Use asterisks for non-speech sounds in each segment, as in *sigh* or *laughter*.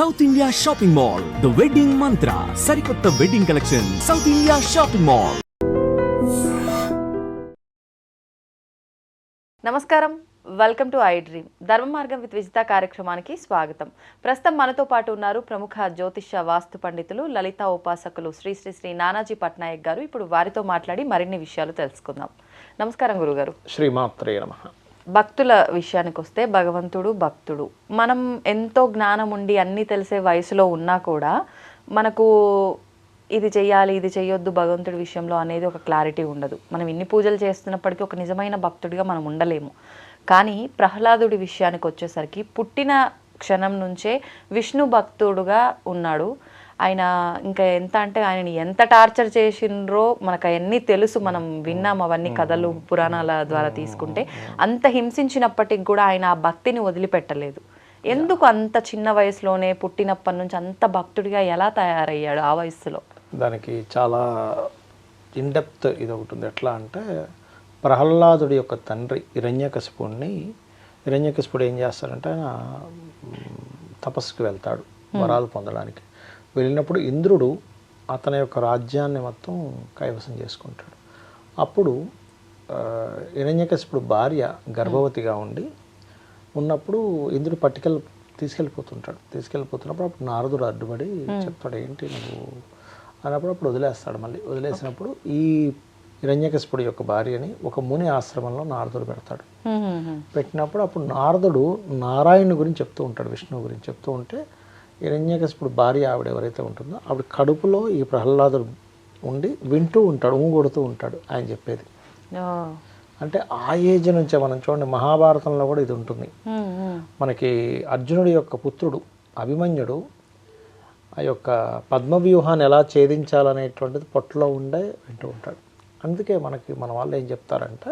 South India shopping mall the wedding Mantra సరికొత్త wedding collection south India shopping mall నమస్కారం. Welcome to I dream Dharma Margam with Vijitha కార్యక్రమానికి స్వాగతం. ప్రస్తుతం మనతో పాటు ఉన్నారు ప్రముఖ జ్యోతిష్య వాస్తు పండితులు లలిత ఉపాసకులు శ్రీ శ్రీ శ్రీ నానాజీ పట్నాయక్ గారు. ఇప్పుడు వారితో మాట్లాడి మరిన్ని విషయాలు తెలుసుకుందాం. నమస్కారం గురుగారు. శ్రీమాత్రే నమ. భక్తుల విషయానికి వస్తే భగవంతుడు భక్తుడు. మనం ఎంతో జ్ఞానం ఉండి అన్నీ తెలిసే వయసులో ఉన్నా కూడా మనకు ఇది చేయాలి ఇది చేయొద్దు భగవంతుడి విషయంలో అనేది ఒక క్లారిటీ ఉండదు. మనం ఇన్ని పూజలు చేస్తున్నప్పటికీ ఒక నిజమైన భక్తుడిగా మనం ఉండలేము. కానీ ప్రహ్లాదుడి విషయానికి వచ్చేసరికి పుట్టిన క్షణం నుంచే విష్ణు భక్తుడుగా ఉన్నాడు. ఆయన ఇంకా ఎంత అంటే ఆయనని ఎంత టార్చర్ చేసిండ్రో మనకు అవన్నీ తెలుసు. మనం విన్నాం అవన్నీ కథలు పురాణాల ద్వారా తీసుకుంటే. అంత హింసించినప్పటికి కూడా ఆయన ఆ భక్తిని వదిలిపెట్టలేదు. ఎందుకు అంత చిన్న వయసులోనే పుట్టినప్పటి నుంచి అంత భక్తుడిగా ఎలా తయారయ్యాడు ఆ వయసులో? దానికి చాలా ఇన్డెప్త్ ఇది ఒకటి ఉంది ఎట్లా అంటే ప్రహ్లాదుడి యొక్క తండ్రి హిరణ్యకశిపుణ్ణి హిరణ్యకశిపుడు ఏం చేస్తారంటే ఆయన తపస్సుకి వెళ్తాడు వరాలు పొందడానికి. వెళ్ళినప్పుడు ఇంద్రుడు అతని యొక్క రాజ్యాన్ని మొత్తం కైవసం చేసుకుంటాడు. అప్పుడు ఆ, హిరణ్యకశిపుడు భార్య గర్భవతిగా ఉండి ఉన్నప్పుడు ఇంద్రుడు పట్టుకెళ్ళి తీసుకెళ్ళిపోతుంటాడు. తీసుకెళ్ళిపోతున్నప్పుడు అప్పుడు నారదుడు అడ్డుపడి చెప్తాడు ఏంటి నువ్వు? అన్నప్పుడు అప్పుడు వదిలేస్తాడు మళ్ళీ. వదిలేసినప్పుడు ఈ హిరణ్యకశిపుడు యొక్క భార్యని ఒక ముని ఆశ్రమంలో నారదుడు పెడతాడు. పెట్టినప్పుడు అప్పుడు నారదుడు నారాయణుని గురించి చెప్తూ ఉంటాడు విష్ణువు గురించి. చెప్తూ ఉంటే హిరణ్యకశిపుడు భార్య ఆవిడ ఎవరైతే ఉంటుందో ఆవిడ కడుపులో ఈ ప్రహ్లాదుడు ఉండి వింటూ ఉంటాడు ఊ కొడుతూ ఉంటాడు ఆయన చెప్పేది. అంటే ఆ ఏజ్ నుంచే మనం చూడండి మహాభారతంలో కూడా ఇది ఉంటుంది. మనకి అర్జునుడి యొక్క పుత్రుడు అభిమన్యుడు ఆ యొక్క పద్మవ్యూహాన్ని ఎలా ఛేదించాలనేటువంటిది పొట్టలో ఉండే వింటూ ఉంటాడు అందుకే మనకి మన వాళ్ళు ఏం చెప్తారంటే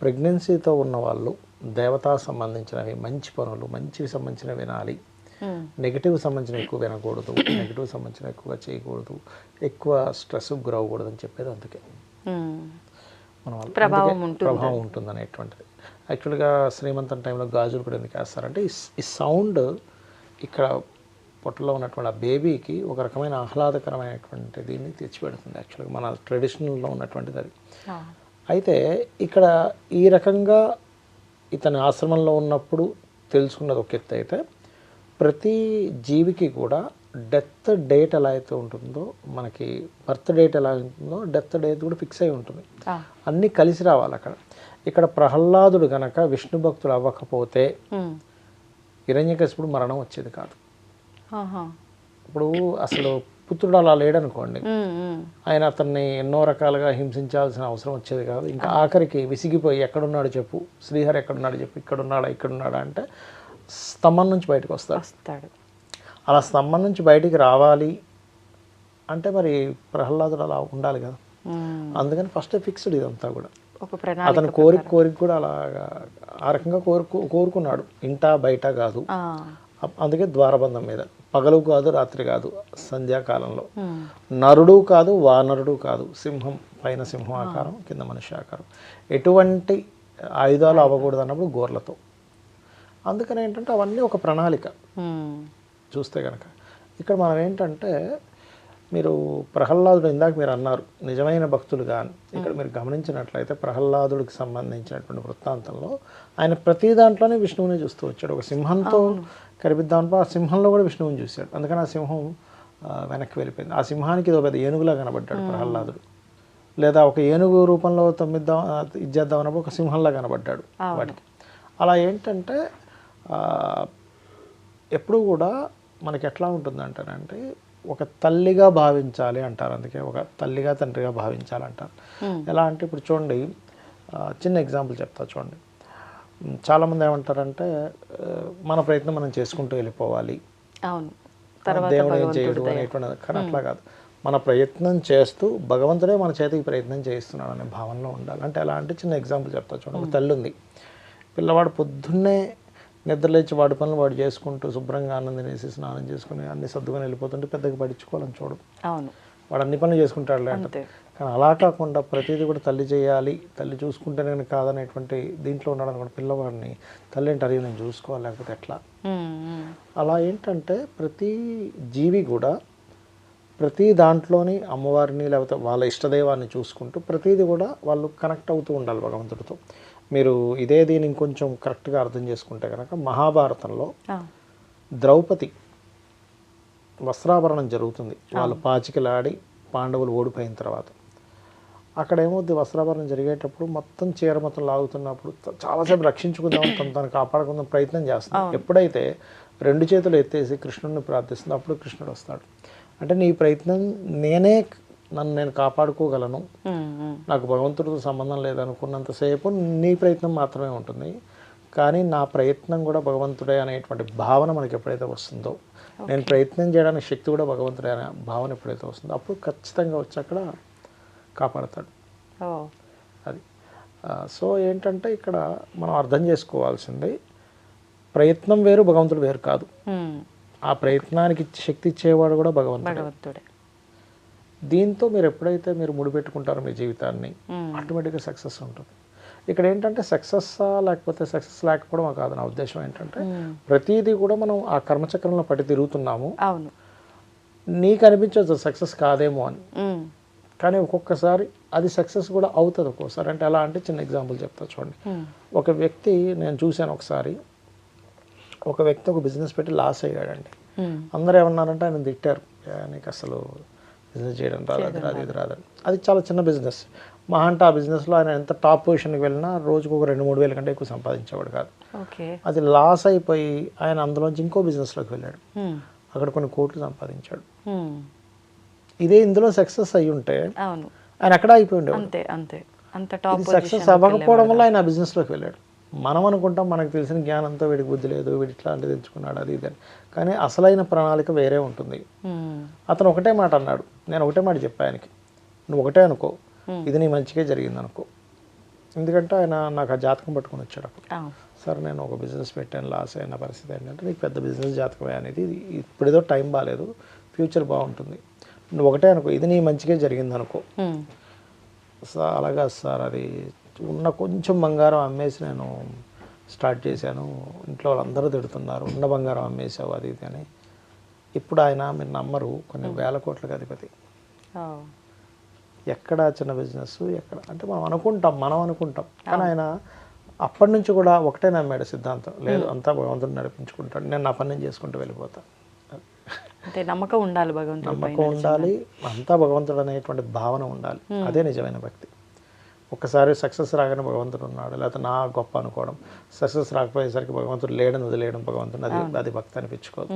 ప్రెగ్నెన్సీతో ఉన్న వాళ్ళు దేవతా సంబంధించినవి మంచి పనులు మంచివి సంబంధించినవి వినాలి. నెగిటివ్ సంబంధించిన ఎక్కువ వినకూడదు నెగిటివ్ సంబంధించిన ఎక్కువగా చేయకూడదు ఎక్కువ స్ట్రెస్ గురవ్వకూడదు అని చెప్పేది అందుకే. మన ప్రభావం. ప్రభావం ఉంటుంది అనేటువంటిది యాక్చువల్గా శ్రీమంతం టైంలో గాజులు కూడా ఎందుకు వేస్తారంటే ఈ సౌండ్ ఇక్కడ పొట్టలో ఉన్నటువంటి ఆ బేబీకి ఒక రకమైన ఆహ్లాదకరమైనటువంటి దీన్ని తెచ్చిపెడుతుంది యాక్చువల్గా మన ట్రెడిషనల్లో ఉన్నటువంటిది అది. అయితే ఇక్కడ ఈ రకంగా ఇతని ఆశ్రమంలో ఉన్నప్పుడు తెలుసుకున్నది ఒక ఎత్తు అయితే ప్రతి జీవికి కూడా డెత్ డేట్ ఎలా అయితే ఉంటుందో మనకి బర్త్ డేట్ ఎలా ఉంటుందో డెత్ డేట్ కూడా ఫిక్స్ అయి ఉంటుంది. అన్నీ కలిసి రావాలి అక్కడ ఇక్కడ ప్రహ్లాదుడు గనక విష్ణు భక్తుడు అవ్వకపోతే. హిరణ్యకశిపుడు మరణం వచ్చేది కాదు. ఇప్పుడు అసలు పుత్రుడు అలా లేడనుకోండి. ఆయన అతన్ని ఎన్నో రకాలుగా హింసించాల్సిన అవసరం వచ్చేది కాదు ఇంకా ఆఖరికి విసిగిపోయి ఎక్కడున్నాడు చెప్పు శ్రీహరి ఎక్కడున్నాడు చెప్పు ఇక్కడున్నాడా ఇక్కడున్నాడా అంటే స్తంభం నుంచి బయటకు వస్తాడు వస్తాడు. అలా స్తంభం నుంచి బయటికి రావాలి అంటే మరి ప్రహ్లాదుడు అలా ఉండాలి కదా. అందుకని ఫస్ట్ ఫిక్స్డ్ ఇదంతా కూడా. అతను కోరిక కోరిక కూడా అలాగా ఆ రకంగా కోరుకు కోరుకున్నాడు. ఇంట బయట కాదు. అందుకే ద్వారబంధం మీద. పగలు కాదు రాత్రి కాదు సంధ్యాకాలంలో. నరుడు కాదు వానరుడు కాదు. సింహం పైన సింహం ఆకారం కింద మనిషి ఆకారం. ఎటువంటి ఆయుధాలు అవ్వకూడదు అన్నప్పుడు గోర్లతో. అందుకని ఏంటంటే అవన్నీ ఒక ప్రణాళిక. ఉమ్. చూస్తే కనుక ఇక్కడ మనం ఏంటంటే మీరు ప్రహ్లాదుడు ఇందాక మీరు అన్నారు నిజమైన భక్తులుగా అని. ఇక్కడ మీరు గమనించినట్లయితే ప్రహ్లాదుడికి సంబంధించినటువంటి వృత్తాంతంలో ఆయన ప్రతి దాంట్లోనే విష్ణువుని చూస్తూ వచ్చాడు. ఒక సింహంతో కనిపిద్దామని ఆ సింహంలో కూడా విష్ణువుని చూశాడు. అందుకని ఆ సింహం వెనక్కి వెళ్ళిపోయింది. ఆ సింహానికి ఇది ఒక పెద్ద ఏనుగులా కనబడ్డాడు ప్రహ్లాదుడు. లేదా ఒక ఏనుగు రూపంలో తొమ్మిద్దాం ఆ, ఇది చేద్దాం అన్నప్పుడు ఒక సింహంలా కనబడ్డాడు వాటికి. అలా ఏంటంటే ఎప్పుడు కూడా మనకి ఎట్లా ఉంటుందంటారంటే ఒక తల్లిగా భావించాలి అంటారు. అందుకే ఒక తల్లిగా తండ్రిగా భావించాలి అంటారు ఎలా అంటే ఇప్పుడు చూడండి చిన్న ఎగ్జాంపుల్ చెప్తా చూడండి. చాలామంది ఏమంటారంటే మన ప్రయత్నం మనం చేసుకుంటూ వెళ్ళిపోవాలి. అవును. దేవుడు ఏం చేయడు అనేటువంటి కానీ అట్లా కాదు. మన ప్రయత్నం చేస్తూ భగవంతుడే మన చేతికి ప్రయత్నం చేయిస్తున్నాడు అనే భావనలో ఉండాలి. అంటే ఎలా అంటే చిన్న ఎగ్జాంపుల్ చెప్తా చూడండి. ఒక తల్లి ఉంది పిల్లవాడు పొద్దున్నే నిద్రలేచి వాడి పనులు వాడు చేసుకుంటూ శుభ్రంగా ఆనందం వేసి స్నానం చేసుకుని అన్ని సర్దుకొని వెళ్ళిపోతుంటే పెద్దగా పడించుకోవాలని చూడు అవును. వాడు అన్ని పనులు చేసుకుంటాడులే అంటే అంతే. కానీ అలా కాకుండా ప్రతిదీ కూడా తల్లి చేయాలి. తల్లి చూసుకుంటే నేను కాదనేటువంటి దీంట్లో ఉన్నాడు అనుకోండి పిల్లవాడిని తల్లి అంటే అడిగి నేను చూసుకోవాలి లేకపోతే ఎట్లా. అలా ఏంటంటే ప్రతి జీవి కూడా ప్రతి దాంట్లోని అమ్మవారిని లేకపోతే వాళ్ళ ఇష్టదైవాన్ని చూసుకుంటూ ప్రతిదీ కూడా వాళ్ళు కనెక్ట్ అవుతూ ఉండాలి భగవంతుడితో. మీరు ఇదే దీన్ని ఇంకొంచెం కరెక్ట్గా అర్థం చేసుకుంటే కనుక మహాభారతంలో ద్రౌపది వస్త్రాభరణం జరుగుతుంది. వాళ్ళు పాచికలాడి పాండవులు ఓడిపోయిన తర్వాత. అక్కడ ఏమవుద్ది వస్త్రాభరణం జరిగేటప్పుడు మొత్తం చీర మొత్తం లాగుతున్నప్పుడు చాలాసేపు రక్షించుకుందాం తను తను కాపాడుకుందాం ప్రయత్నం చేస్తుంది. ఎప్పుడైతే రెండు చేతులు ఎత్తేసి కృష్ణుడిని ప్రార్థిస్తుందో అప్పుడు కృష్ణుడు వస్తాడు. అంటే నీ ప్రయత్నం నేనే నన్ను నేను కాపాడుకోగలను. నాకు భగవంతుడితో సంబంధం లేదనుకున్నంతసేపు నీ ప్రయత్నం మాత్రమే ఉంటుంది. కానీ నా ప్రయత్నం కూడా భగవంతుడే అనేటువంటి భావన మనకి ఎప్పుడైతే వస్తుందో నేను ప్రయత్నం చేయడానికి శక్తి కూడా భగవంతుడే అనే భావన ఎప్పుడైతే వస్తుందో అప్పుడు ఖచ్చితంగా వచ్చి అక్కడ కాపాడతాడు. అది. సో ఏంటంటే ఇక్కడ మనం అర్థం చేసుకోవాల్సింది ప్రయత్నం వేరు భగవంతుడు వేరు కాదు. ఆ ప్రయత్నానికి శక్తి ఇచ్చేవాడు కూడా భగవంతుడు. భగవంతుడే. దీంతో మీరు ఎప్పుడైతే మీరు ముడిపెట్టుకుంటారో మీ జీవితాన్ని. ఆటోమేటిక్గా సక్సెస్ ఉంటుంది. ఇక్కడ ఏంటంటే సక్సెస్ లేకపోతే సక్సెస్ లేకపోవడం కాదు నా ఉద్దేశం ఏంటంటే. ప్రతిదీ కూడా మనం ఆ కర్మచక్రంలో పట్టి తిరుగుతున్నాము. అవును. నీకు అనిపించవచ్చు సక్సెస్ కాదేమో అని. కానీ ఒక్కొక్కసారి అది సక్సెస్ కూడా అవుతుంది ఒక్కోసారి. అంటే ఎలా అంటే చిన్న ఎగ్జాంపుల్ చెప్తా చూడండి. ఒక వ్యక్తి నేను చూశాను ఒకసారి ఒక వ్యక్తి ఒక బిజినెస్ పెట్టి లాస్ అయ్యాడండి. అందరూ ఏమన్నారంటే ఆయన తిట్టారు. "ఏ, నీకు అసలు బిజినెస్ చేయడం రాదు రాదు ఇది రాదని అది చాలా చిన్న బిజినెస్ మా అంటే ఆ బిజినెస్లో ఆయన ఎంత టాప్ పొజిషన్కి వెళ్ళినా రోజుకు ఒక రెండు మూడు వేల కంటే ఎక్కువ సంపాదించేవాడు కాదు. అది లాస్ అయిపోయి ఆయన అందులోంచి ఇంకో బిజినెస్లోకి వెళ్ళాడు. అక్కడ కొన్ని కోట్లు సంపాదించాడు. ఇదే ఇందులో సక్సెస్ అయ్యి ఉంటే ఆయన అక్కడ అయిపోయి ఉండేవాడు. సక్సెస్ అవ్వకపోవడం వల్ల ఆయన ఆ బిజినెస్లోకి వెళ్ళాడు. మనం అనుకుంటాం మనకు తెలిసిన జ్ఞానంతో వీడికి బుద్ధి లేదు వీడి ఇట్లాంటిది ఎంచుకున్నాడు అది ఇది అని. కానీ అసలైన ప్రణాళిక వేరే ఉంటుంది. అతను ఒకటే మాట అన్నాడు. నేను ఒకటే మాట చెప్పా ఆయనకి. నువ్వు ఒకటే అనుకో. ఇది నీ మంచిగా జరిగింది అనుకో. ఎందుకంటే ఆయన నాకు ఆ జాతకం పట్టుకొని వచ్చాడు అప్పుడు. సార్ నేను ఒక బిజినెస్ పెట్టాను లాస్ అయిన పరిస్థితి ఏంటంటే నీకు పెద్ద బిజినెస్ జాతకమే అనేది ఇది. ఇప్పుడేదో టైం బాగాలేదు ఫ్యూచర్ బాగుంటుంది. నువ్వు ఒకటే అనుకో. ఇది నీ మంచిగా జరిగింది అనుకో. సార్ అలాగా సార్ అది ఉన్న కొంచెం బంగారం అమ్మేసి నేను స్టార్ట్ చేశాను. ఇంట్లో వాళ్ళందరూ తిడుతున్నారు ఉన్న బంగారం అమ్మేసావు అది ఇది అని. ఇప్పుడు ఆయన మీరు నమ్మరు కొన్ని వేల కోట్లకు అధిపతి. ఎక్కడ చిన్న బిజినెస్ ఎక్కడ అంటే మనం అనుకుంటాం మనం అనుకుంటాం. కానీ ఆయన అప్పటి నుంచి కూడా ఒకటే నమ్మాడు సిద్ధాంతం. లేదు అంతా భగవంతుడు నడిపించుకుంటాడు. నేను నా పని నేను చేసుకుంటూ వెళ్ళిపోతాను అంటే నమ్మకం ఉండాలి భగవంతుడి నమ్మకం ఉండాలి అంతా భగవంతుడు అనేటువంటి భావన ఉండాలి. అదే నిజమైన భక్తి. ఒక్కసారి సక్సెస్ రాగానే భగవంతుడు ఉన్నాడు. లేకపోతే నా గొప్ప అనుకోవడం. సక్సెస్ రాకపోయేసరికి భగవంతుడు లేడని వదిలేయడం భగవంతుడు అది అది భక్తి అనిపించుకోదు.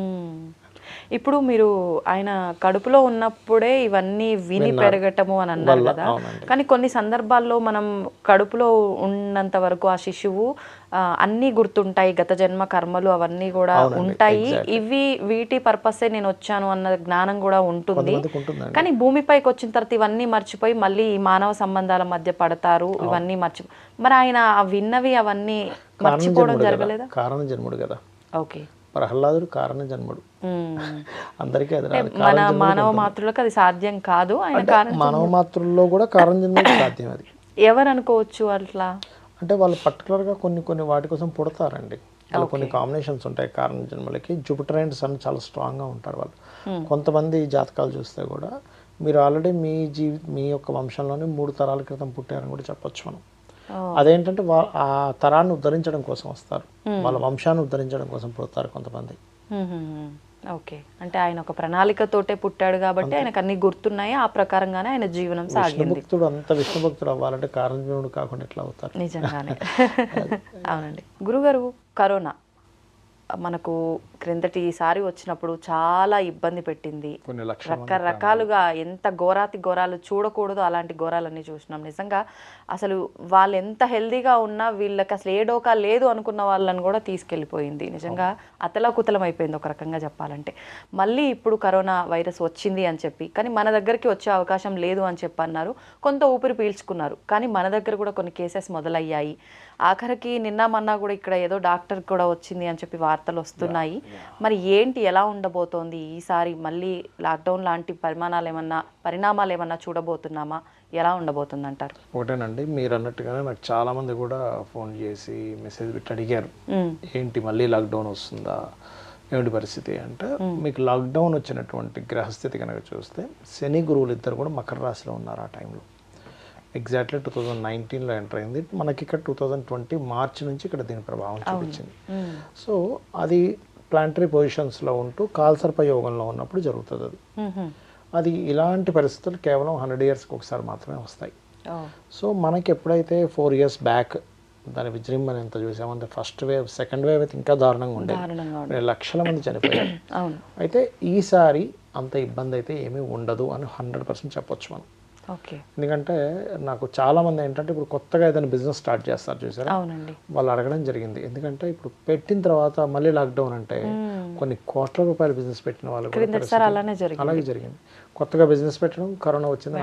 ఇప్పుడు మీరు ఆయన కడుపులో ఉన్నప్పుడే ఇవన్నీ విని పెరగటము అని అన్నారు కదా. కానీ కొన్ని సందర్భాల్లో మనం కడుపులో ఉన్నంత వరకు ఆ శిశువు అన్నీ గుర్తుంటాయి. గత జన్మ కర్మలు అవన్నీ కూడా ఉంటాయి. ఇవి వీటి పర్పసే నేను వచ్చాను అన్న జ్ఞానం కూడా ఉంటుంది. కానీ భూమిపైకి వచ్చిన తర్వాత ఇవన్నీ మర్చిపోయి మళ్ళీ ఈ మానవ సంబంధాల మధ్య పడతారు. ఇవన్నీ మర్చి మరి ఆయన విన్నవి అవన్నీ మర్చిపోవడం జరగలేదా? కారణ జన్ముడు కదా. ఓకే. ప్రహ్లాదుడు కారణ జన్ముడు. అందరికీ అది మన మానవ మాతృలకు అది సాధ్యం కాదు మానవ మాతృల్లో కూడా కారణ జన్ముడు *coughs* సాధ్యం అది. ఎవరు అనుకోవచ్చు అట్లా? అంటే వాళ్ళు పర్టికులర్గా కొన్ని కొన్ని వాటి కోసం పుడతారండి. వాళ్ళు కొన్ని కాంబినేషన్స్ ఉంటాయి కారణ జన్మలకి. జూపిటర్ అండ్ సన్ చాలా స్ట్రాంగ్గా ఉంటారు వాళ్ళు. కొంతమంది జాతకాలు చూస్తే కూడా మీరు ఆల్రెడీ మీ జీవి మీ యొక్క వంశంలోనే మూడు తరాల క్రితం పుట్టారని కూడా చెప్పొచ్చు మనం. అదేంటంటే వా ఆ తరాన్ని ఉద్ధరించడం కోసం వస్తారు. వాళ్ళ వంశాన్ని ఉద్ధరించడం కోసం పుడతారు కొంతమంది. ఓకే అంటే ఆయన ఒక ప్రణాళికతోటే పుట్టాడు కాబట్టి ఆయనకు అన్ని గుర్తున్నాయి. ఆ ప్రకారంగానే ఆయన జీవనం సాగింది. విష్ణుభక్తుడు అంత విష్ణుభక్తుడు అవ్వాలంటే కారణజనుడు కాకుండా ఎట్లా అవుతారు? నిజంగానే. *laughs* అవునండి. గురుగారు కరోనా. మనకు క్రిందటిసారి వచ్చినప్పుడు చాలా ఇబ్బంది పెట్టింది. రకరకాలుగా ఎంత ఘోరాతి ఘోరాలు చూడకూడదు అలాంటి ఘోరాలన్నీ చూసినాం. నిజంగా అసలు వాళ్ళు ఎంత హెల్దీగా ఉన్నా వీళ్ళకి అసలు ఏ డోకా లేదు అనుకున్న వాళ్ళని కూడా తీసుకెళ్ళిపోయింది. నిజంగా అతలాకుతలం అయిపోయింది ఒక రకంగా చెప్పాలంటే. మళ్ళీ ఇప్పుడు కరోనా వైరస్ వచ్చింది అని చెప్పి కానీ మన దగ్గరికి వచ్చే అవకాశం లేదు అని చెప్పి అన్నారు. కొంత ఊపిరి పీల్చుకున్నారు. కానీ మన దగ్గర కూడా కొన్ని కేసెస్ మొదలయ్యాయి. ఆఖరికి నిన్న మొన్న కూడా ఇక్కడ ఏదో డాక్టర్ కూడా వచ్చింది అని చెప్పి వార్తలు వస్తున్నాయి. మరి ఏంటి ఎలా ఉండబోతోంది? ఈసారి మళ్ళీ లాక్డౌన్ లాంటి పరిమాణాలు ఏమన్నా పరిణామాలు ఏమన్నా చూడబోతున్నామా? ఎలా ఉండబోతుంది అంటారు ఒకటేనండి మీరు అన్నట్టుగానే నాకు చాలామంది కూడా ఫోన్ చేసి మెసేజ్ పెట్టి అడిగారు. ఏంటి మళ్ళీ లాక్డౌన్ వస్తుందా? ఏమిటి పరిస్థితి అంటే మీకు లాక్డౌన్ వచ్చినటువంటి గ్రహస్థితి కనుక చూస్తే శని గురువులు ఇద్దరు కూడా మకర రాశిలో ఉన్నారు ఆ టైంలో. ఎగ్జాక్ట్లీ టూ థౌజండ్ నైన్టీన్లో ఎంటర్ అయింది. మనకి ఇక్కడ టూ థౌజండ్ ట్వంటీ మార్చి నుంచి ఇక్కడ దీని ప్రభావం చూపించింది. సో అది ప్లాంటరీ పొజిషన్స్లో ఉంటూ కాల్సర్ప యోగంలో ఉన్నప్పుడు జరుగుతుంది అది. అది ఇలాంటి పరిస్థితులు కేవలం హండ్రెడ్ ఇయర్స్కి ఒకసారి మాత్రమే వస్తాయి. సో మనకి ఎప్పుడైతే ఫోర్ ఇయర్స్ బ్యాక్ దాని విజృంభణ ఎంత చూసామంటే ఫస్ట్ వేవ్ సెకండ్ వేవ్ అయితే ఇంకా దారుణంగా ఉండేది. లక్షల మంది చనిపోయారు. అయితే ఈసారి అంత ఇబ్బంది అయితే ఏమీ ఉండదు అని హండ్రెడ్ పర్సెంట్ చెప్పొచ్చు మనం. ఎందుకంటే నాకు చాలా మంది ఏంటంటే ఇప్పుడు కొత్తగా ఏదైనా బిజినెస్ స్టార్ట్ చేస్తారు చూసారా? వాళ్ళు అడగడం జరిగింది. ఎందుకంటే ఇప్పుడు పెట్టిన తర్వాత మళ్ళీ లాక్డౌన్ అంటే కొన్ని కోట్ల రూపాయల బిజినెస్ పెట్టిన వాళ్ళు అలాగే జరిగింది. కొత్తగా బిజినెస్ పెట్టడం కరోనా వచ్చింది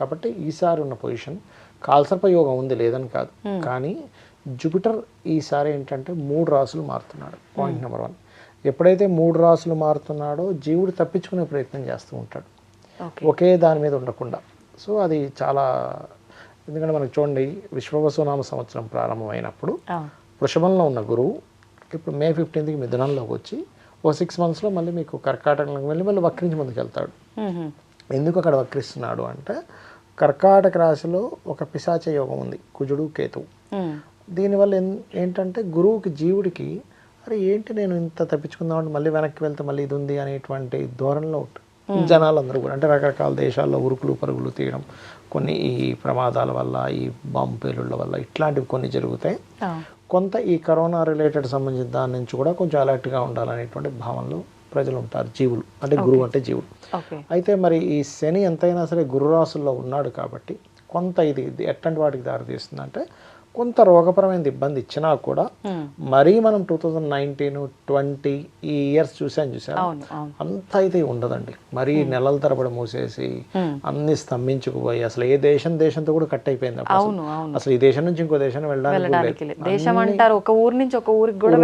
కాబట్టి ఈసారి ఉన్న పొజిషన్ కాల్సర్ప యోగం ఉంది లేదని కాదు. కానీ జూపిటర్ ఈసారి ఏంటంటే మూడు రాసులు మారుతున్నాడు. Point number one. ఎప్పుడైతే మూడు రాసులు మారుతున్నాడో జీవుడు తప్పించుకునే ప్రయత్నం చేస్తూ ఉంటాడు. ఒకే దాని మీద ఉండకుండా. సో అది చాలా ఎందుకంటే మనకు చూడండి విశ్వవసునామ సంవత్సరం ప్రారంభమైనప్పుడు వృషభంలో ఉన్న గురువు ఇప్పుడు మే ఫిఫ్టీన్త్కి మిథునంలోకి వచ్చి ఓ సిక్స్ మంత్స్లో మళ్ళీ మీకు కర్కాటకంలోకి వెళ్ళి మళ్ళీ వక్రించి ముందుకు వెళ్తాడు. ఎందుకు అక్కడ వక్రిస్తున్నాడు అంటే కర్కాటక రాశిలో ఒక పిశాచ యోగం ఉంది కుజుడు కేతువు. దీనివల్ల ఏంటంటే గురువుకి జీవుడికి అరే ఏంటి నేను ఇంత తప్పించుకుందామంటే మళ్ళీ వెనక్కి వెళ్తే మళ్ళీ ఇది ఉంది అనేటువంటి ధోరణిలో ఉంటుంది జనాలందరూ కూడా అంటే రకరకాల దేశాల్లో ఉరుకులు పరుగులు తీయడం కొన్ని ఈ ప్రమాదాల వల్ల ఈ బాంబు పేలుళ్ళ వల్ల ఇట్లాంటివి కొన్ని జరుగుతాయి. కొంత ఈ కరోనా రిలేటెడ్ సంబంధించిన దాని నుంచి కూడా కొంచెం అలర్ట్గా ఉండాలనేటువంటి భావనలో ప్రజలు ఉంటారు జీవులు. అంటే గురువు అంటే జీవుడు. అయితే మరి ఈ శని ఎంతైనా సరే గురురాశుల్లో ఉన్నాడు కాబట్టి కొంత ఇది ఎట్లాంటి వాటికి దారితీస్తుంది అంటే కొంత రోగపరమైన ఇబ్బంది ఇచ్చినా కూడా మ్మ్. మరీ మనం టూ థౌజండ్ నైన్టీన్ ట్వంటీ ఈ ఇయర్స్ చూసాను చూసాను అంత అయితే ఉండదండి. మరీ నెలల తరబడి మూసేసి మ్మ్. అన్ని స్తంభించుకుపోయి అసలు ఏ దేశం దేశంతో కూడా కట్ అయిపోయింది అసలు. ఈ దేశం నుంచి ఇంకో దేశానికి వెళ్ళడానికి దేశం అంటారు ఒక ఊరు నుంచి ఒక ఊరికి కూడా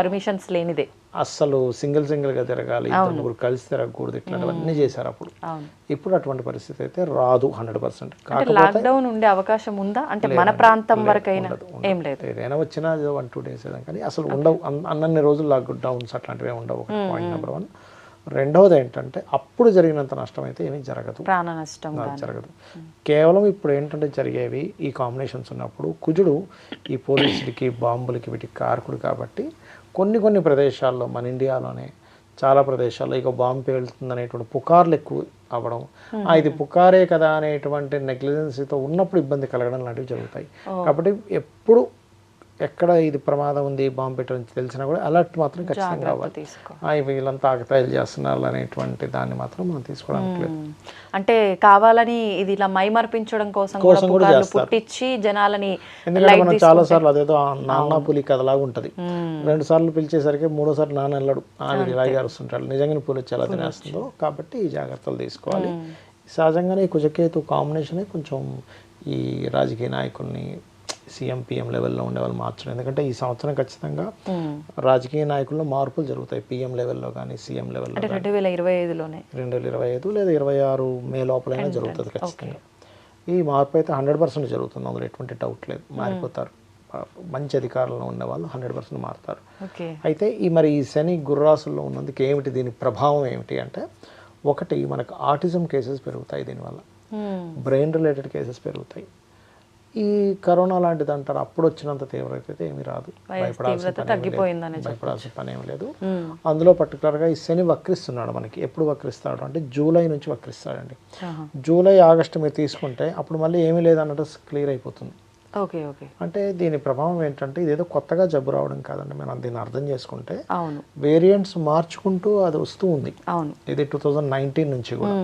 పర్మిషన్స్ లేనిదే. అస్సలు సింగిల్ సింగిల్గా తిరగాలి ముగ్గురు కలిసి తిరగకూడదు ఇట్లాంటివన్నీ చేశారు అప్పుడు. ఇప్పుడు అటువంటి పరిస్థితి అయితే రాదు హండ్రెడ్ పర్సెంట్. లాక్డౌన్ ఉండే అవకాశం ఉందా? అంటే మన ప్రాంతం వరకైనా ఏం లేదు. ఏదైనా వచ్చినా వన్ టూ డేస్ కానీ అసలు ఉండవు. అన్- అన్నన్ని రోజులు లాక్డౌన్స్ అట్లాంటివి ఉండవు. పాయింట్ నెంబర్ వన్ రెండవది ఏంటంటే అప్పుడు జరిగినంత నష్టం అయితే ఏమీ జరగదు. ప్రాణ నష్టం జరగదు. కేవలం ఇప్పుడు ఏంటంటే జరిగేవి ఈ కాంబినేషన్స్ ఉన్నప్పుడు కుజుడు ఈ పోలీసులకి బాంబులకి వీటికి కారకుడు కాబట్టి కొన్ని కొన్ని ప్రదేశాల్లో మన ఇండియాలోనే చాలా ప్రదేశాల్లో ఇక బాంబు పేలుతుంది అనేటువంటి పుకార్లు ఎక్కువ అవ్వడం. ఇది పుకారే కదా అనేటువంటి నెగ్లిజెన్సీతో ఉన్నప్పుడు ఇబ్బంది కలగడం లాంటివి జరుగుతాయి. కాబట్టి ఎప్పుడు ఎక్కడ ఇది ప్రమాదం ఉంది బాంబు పెట్టడం తెలిసినా కూడా అలర్ట్ మాత్రం ఖచ్చితంగా అవ్వాలి వీళ్ళంతా ఆకతాయిలు చేస్తున్నారు అనేటువంటి దాన్ని మాత్రం మనం తీసుకోవడానికి లేదు. అంటే కావాలని ఇది ఇలా మైమర్పించడం కోసం కూడా కోసం. పుట్టించి జనాలని ఎందుకంటే మనం చాలా సార్లు అదేదో నాన్న పులి కథలాగా ఉంటది. రెండు సార్లు పిలిచేసరికి మూడోసారి నాన్న వెళ్ళడు. ఆవిడ ఇలాగే అరుస్తుంటాడు. నిజంగానే పులి వచ్చి ఎలా తినేస్తుందో. కాబట్టి ఈ జాగ్రత్తలు తీసుకోవాలి. సహజంగానే కుజకేతు కాంబినేషనే కొంచెం ఈ రాజకీయ నాయకుల్ని సీఎం పిఎం లెవెల్లో ఉండే వాళ్ళు మార్చడం ఎందుకంటే ఈ సంవత్సరం ఖచ్చితంగా. రాజకీయ నాయకుల్లో మార్పులు జరుగుతాయి. పిఎం లెవెల్లో కానీ సీఎం లెవెల్లో రెండు వేల ఇరవై ఐదులోనే? రెండు వేల ఇరవై ఐదు లేదా ఇరవై ఆరు మే లోపలైనా జరుగుతుంది ఖచ్చితంగా. ఈ మార్పు అయితే హండ్రెడ్ పర్సెంట్ జరుగుతుంది. అందులో ఎటువంటి డౌట్ లేదు. మారిపోతారు. మంచి అధికారంలో ఉన్న వాళ్ళు హండ్రెడ్ పర్సెంట్ మారుతారు. అయితే ఈ మరి ఈ శని గుర్రాసుల్లో ఉన్నందుకు ఏమిటి దీని ప్రభావం ఏమిటి అంటే ఒకటి మనకు ఆటిజం కేసెస్ పెరుగుతాయి దీనివల్ల. బ్రెయిన్ రిలేటెడ్ కేసెస్ పెరుగుతాయి. ఈ కరోనా లాంటిది అంటారు. అప్పుడు వచ్చినంత తీవ్రత అయితే ఏమీ రాదు. భయపడాల్సిన పని ఏమీ లేదు. తగ్గిపోయిందని భయపడాల్సిన పని ఏమి లేదు. మ్మ్. అందులో పర్టికులర్గా ఈ శని వక్రిస్తున్నాడు మనకి. ఎప్పుడు వక్రిస్తాడు అంటే జూలై నుంచి వక్రిస్తాడండి. జూలై ఆగస్టు మీరు తీసుకుంటే అప్పుడు మళ్ళీ ఏమీ లేదన్నట్టు క్లియర్ అయిపోతుంది. Okay okay. అంటే దీని ప్రభావం ఏంటంటే ఇదేదో కొత్తగా జబ్బు రావడం కాదండి. మనం దీన్ని అర్థం చేసుకుంటే అవును. వేరియంట్స్ మార్చుకుంటూ అది వస్తూ ఉంది. అవును. ఇది టూ థౌజండ్ నైన్టీన్ నుంచి కూడా.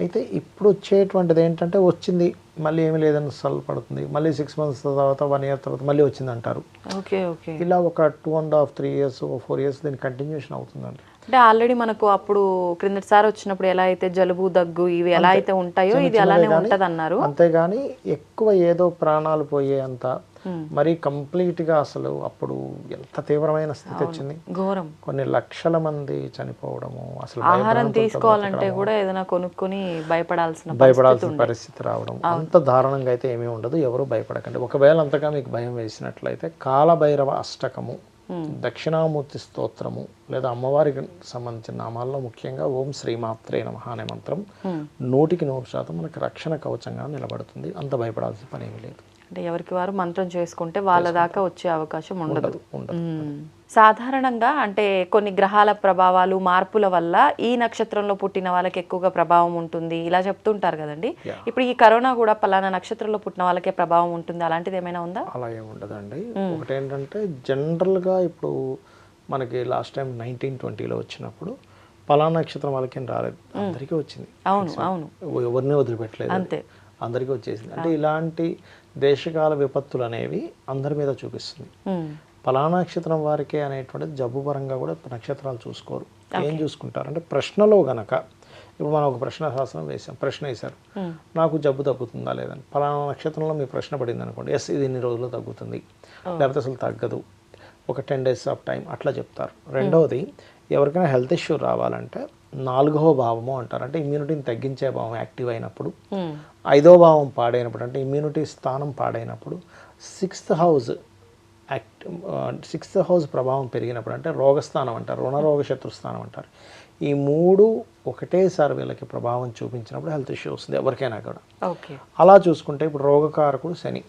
అయితే ఇప్పుడు వచ్చేటువంటిది ఏంటంటే వచ్చింది మళ్ళీ ఏమీ లేదని సల్ పడుతుంది. మళ్ళీ సిక్స్ మంత్స్ తర్వాత వన్ ఇయర్ తర్వాత మళ్ళీ వచ్చింది అంటారు ఓకే ఓకే. ఇలా ఒక two and half three years four years దీని కంటిన్యూషన్ అవుతుందండి. అంటే ఆల్రెడీ మనకు అప్పుడు క్రిందటిసారి వచ్చినప్పుడు ఎలా అయితే జలుబు దగ్గు ఇవి ఎలా అయితే ఉంటాయో ఇది అలానే ఉంటది అన్నారు అంతేగాని ఎక్కువ ఏదో ప్రాణాలు పోయే అంత మరి కంప్లీట్గా అసలు అప్పుడు ఎంత తీవ్రమైన స్థితి వచ్చింది? ఘోరం. కొన్ని లక్షల మంది చనిపోవడము అసలు ఆహారం తీసుకోవాలంటే కూడా ఏదైనా కొనుక్కొని భయపడాల్సిన భయపడాల్సిన పరిస్థితి రావడం. అంత దారుణంగా అయితే ఏమీ ఉండదు. ఎవరు భయపడకండి. ఒకవేళ అంతగా మీకు భయం వేసినట్లయితే కాలభైరవ అష్టకము. దక్షిణామూర్తి స్తోత్రము లేదా అమ్మవారికి సంబంధించిన నామాల్లో ముఖ్యంగా ఓం శ్రీమాత్రే నమ అనే మంత్రం నూటికి నూరు శాతం మనకు రక్షణ కవచంగా నిలబడుతుంది. అంత భయపడాల్సిన పని ఏమీ లేదు. అంటే ఎవరికి వారు మంత్రం చేసుకుంటే వాళ్ళ దాకా వచ్చే అవకాశం ఉండదు. ఉండదు. సాధారణంగా అంటే కొన్ని గ్రహాల ప్రభావాలు మార్పుల వల్ల ఈ నక్షత్రంలో పుట్టిన వాళ్ళకి ఎక్కువగా ప్రభావం ఉంటుంది. ఇలా చెప్తుంటారు కదండి. ఇప్పుడు ఈ కరోనా కూడా పలానా నక్షత్రంలో పుట్టిన వాళ్ళకే ప్రభావం ఉంటుంది? అలాంటిది ఏమైనా ఉందా? అలా ఏమి ఉండదండి. ఒకటేంటంటే జనరల్గా ఇప్పుడు మనకి లాస్ట్ టైం నైన్టీన్ ట్వంటీలో వచ్చినప్పుడు పలానా నక్షత్రం వాళ్ళకేం రాలేదు. అందరికీ వచ్చింది. అవును అవును. ఎవరిని వదిలిపెట్టలేదు. అంతే. అందరికీ వచ్చేసింది. అంటే ఇలాంటి దేశకాల విపత్తులు అనేవి అందరి మీద చూపిస్తుంది. పలానా నక్షత్రం వారికే అనేటువంటిది జబ్బు పరంగా కూడా నక్షత్రాలు చూసుకోరు. ఏం చూసుకుంటారు? అంటే ప్రశ్నలో గనక ఇప్పుడు మనం ఒక ప్రశ్న శాస్త్రం వేసాం ప్రశ్న వేశారు. నాకు జబ్బు తగ్గుతుందా లేదని పలానా నక్షత్రంలో మీ ప్రశ్న పడింది అనుకోండి ఎస్ ఇది ఇన్ని రోజులు తగ్గుతుంది. లేకపోతే అసలు తగ్గదు. ఒక టెన్ డేస్ ఆఫ్ టైం అట్లా చెప్తారు. రెండవది ఎవరికైనా హెల్త్ ఇష్యూ రావాలంటే నాలుగవ భావము అంటారు. అంటే ఇమ్యూనిటీని తగ్గించే భావం యాక్టివ్ అయినప్పుడు మ్మ్. ఐదో భావం పాడైనప్పుడు అంటే ఇమ్యూనిటీ స్థానం పాడైనప్పుడు sixth house act sixth house ప్రభావం పెరిగినప్పుడు అంటే రోగస్థానం అంటారు రుణరోగ శత్రుస్థానం అంటారు. ఈ మూడు ఒకటేసారి వీళ్ళకి ప్రభావం చూపించినప్పుడు హెల్త్ ఇష్యూ వస్తుంది ఎవరికైనా కూడా. అలా చూసుకుంటే ఇప్పుడు రోగకారకుడు శని.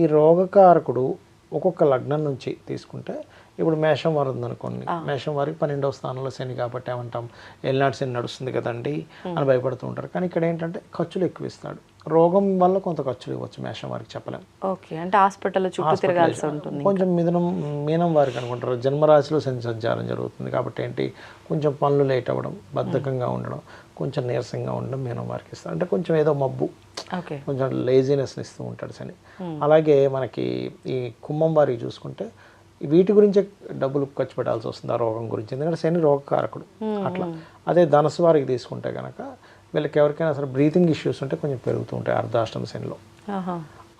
ఈ రోగకారకుడు ఒక్కొక్క లగ్నం నుంచి తీసుకుంటే ఇప్పుడు మేషం వారు ఉందనుకోండి మేషం వారికి పన్నెండవ స్థానంలో శని కాబట్టి ఏమంటాం ఎల్నాడు శని నడుస్తుంది కదండి అని భయపడుతూ ఉంటారు. కానీ ఇక్కడ ఏంటంటే ఖర్చులు ఎక్కువ ఇస్తాడు రోగం వల్ల కొంత ఖర్చులు ఇవ్వచ్చు మేషం వారికి చెప్పలేం. ఓకే అంటే హాస్పిటల్ చుట్టూ తిరగాల్సి ఉంటుంది. కొంచెం మిథునం మీనం వారికి అనుకుంటారు. జన్మరాశిలో శని సంచారం జరుగుతుంది కాబట్టి ఏంటి? కొంచెం పనులు లేట్ అవ్వడం బద్ధకంగా ఉండడం కొంచెం నీరసంగా ఉండడం మీనం వారికి ఇస్తారు. అంటే కొంచెం ఏదో మబ్బు కొంచెం లేజినెస్ ఇస్తూ ఉంటాడు శని. అలాగే మనకి ఈ కుంభం వారికి చూసుకుంటే వీటి గురించే డబ్బులు ఖర్చు పెట్టాల్సి వస్తుంది ఆ రోగం గురించి. ఎందుకంటే శని రోగకారకుడు. అట్లా. అదే ధనసు వారికి తీసుకుంటే కనుక వీళ్ళకి ఎవరికైనా సరే బ్రీతింగ్ ఇష్యూస్ ఉంటే కొంచెం పెరుగుతూ ఉంటాయి అర్ధాష్టమ శనిలో.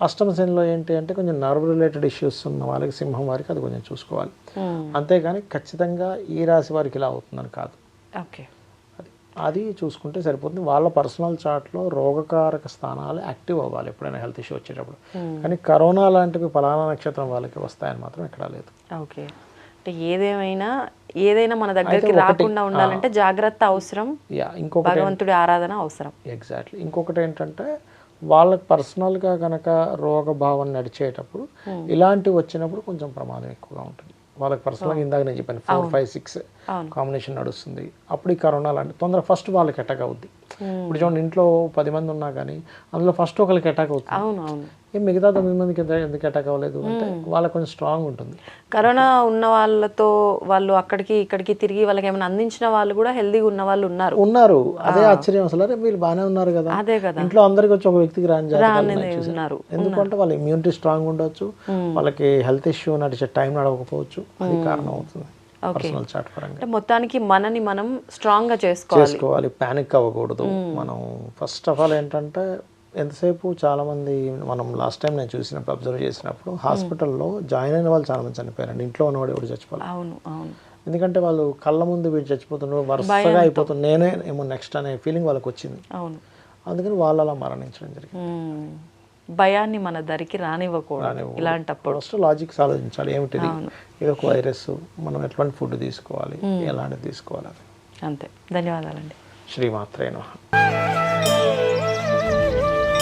అష్టమ శనిలో ఏంటి అంటే కొంచెం నర్వ్ రిలేటెడ్ ఇష్యూస్ ఉన్న వాళ్ళకి సింహం వారికి అది కొంచెం చూసుకోవాలి. అంతేగాని ఖచ్చితంగా ఈ రాశి వారికి ఇలా అవుతుందని కాదు. ఓకే. అది చూసుకుంటే సరిపోతుంది. వాళ్ళ పర్సనల్ చార్ట్లో రోగకారక స్థానాలు యాక్టివ్ అవ్వాలి ఎప్పుడైనా హెల్త్ ఇష్యూ వచ్చేటప్పుడు. కానీ కరోనా లాంటివి ఫలానా నక్షత్రం వాళ్ళకి వస్తాయని మాత్రం ఎక్కడా లేదు. ఓకే. ఏదేమైనా ఏదైనా మన దగ్గరికి రాకుండా ఉండాలంటే జాగ్రత్త అవసరం. ఇంకొకటి భగవంతుడి ఆరాధన అవసరం. ఎగ్జాక్ట్లీ. ఇంకొకటి ఏంటంటే వాళ్ళకి పర్సనల్గా కనుక రోగ భావం నడిచేటప్పుడు ఇలాంటివి వచ్చినప్పుడు కొంచెం ప్రమాదం ఎక్కువగా ఉంటుంది. వాళ్ళకి పర్సనల్గా ఇందాక నేను చెప్పాను ఫోర్ ఫైవ్ సిక్స్. కాంబినేషన్ నడుస్తుంది. అప్పుడు ఈ కరోనా లాంటి తొందర ఫస్ట్ వాళ్ళకి అటాక్ అవుద్ది. ఇప్పుడు చూడండి ఇంట్లో పది మంది ఉన్నా కానీ అందులో ఫస్ట్ ఒకరికి అటాక్ అవుతుంది. ఏం మిగతా తొమ్మిది మందికి ఎందుకు అటాక్ అవ్వలేదు అంటే వాళ్ళకి కొంచెం స్ట్రాంగ్ ఉంటుంది. కరోనా ఉన్న వాళ్ళతో వాళ్ళు అక్కడికి ఇక్కడికి తిరిగి వాళ్ళకి ఏమైనా అందించిన వాళ్ళు కూడా హెల్దీగా ఉన్న వాళ్ళు ఉన్నారు. ఉన్నారు. అదే ఆశ్చర్యం అసలు. అరే వీళ్ళు బాగానే ఉన్నారు కదా. అదే కదా. ఇంట్లో అందరికి వచ్చి ఒక వ్యక్తికి రాని? ఉన్నారు. ఎందుకంటే వాళ్ళ ఇమ్యూనిటీ స్ట్రాంగ్ ఉండొచ్చు. వాళ్ళకి హెల్త్ ఇష్యూ నడిచే టైం నడవకపోవచ్చు. అది కారణం అవుతుంది. పర్సనల్ చాట్ పరంగా. అంటే మొత్తానికి మనని మనం స్ట్రాంగ్గా చేసుకోవాలి. చేసుకోవాలి. ప్యానిక్ అవ్వకూడదు. మనం ఫస్ట్ ఆఫ్ ఆల్ ఏంటంటే ఎంతసేపు చాలా మంది మనం లాస్ట్ టైం నేను చూసినప్పుడు అబ్జర్వ్ చేసినప్పుడు హాస్పిటల్లో జాయిన్ అయిన వాళ్ళు చాలా మంది చనిపోయారండి. ఇంట్లో ఉన్నవాడు ఎవడు చచ్చిపోవాలి అవును అవును. ఎందుకంటే వాళ్ళు కళ్ళ ముందు వీడు చచ్చిపోతున్నారు వరుసగా అయిపోతున్నారు నేనే ఏమో నెక్స్ట్ అనే ఫీలింగ్ వాళ్ళకి వచ్చింది. అవును. అందుకని వాళ్ళు అలా మరణించడం జరిగింది. భయాన్ని మన దరికి రానివ్వకూడదు ఇలాంటప్పుడు. ఫస్ట్ లాజిక్స్ ఆలోచించాలి ఏమిటిది? ఇది ఒక వైరస్ మనం ఎట్లాంటి ఫుడ్ తీసుకోవాలి? ఎలాంటిది తీసుకోవాలి? అంతే. ధన్యవాదాలండి. శ్రీమాత్రే నమః.